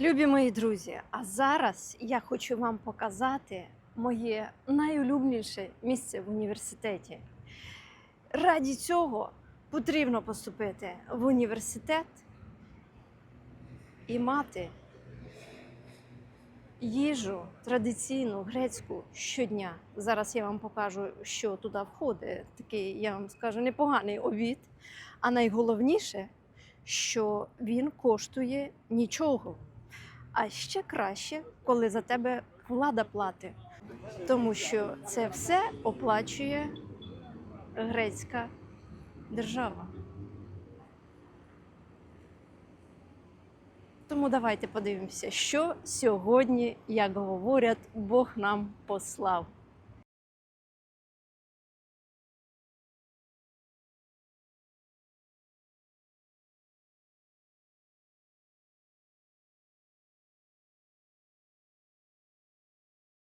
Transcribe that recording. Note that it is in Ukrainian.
Любі мої друзі, а зараз я хочу вам показати моє найулюбленіше місце в університеті. Раді цього потрібно поступити в університет і мати їжу традиційну грецьку щодня. Зараз я вам покажу, що туди входить. Такий, я вам скажу, непоганий обід. А найголовніше, що він коштує нічого. А ще краще, коли за тебе влада платить, тому що це все оплачує грецька держава. Тому давайте подивимося, що сьогодні, як говорять, Бог нам послав.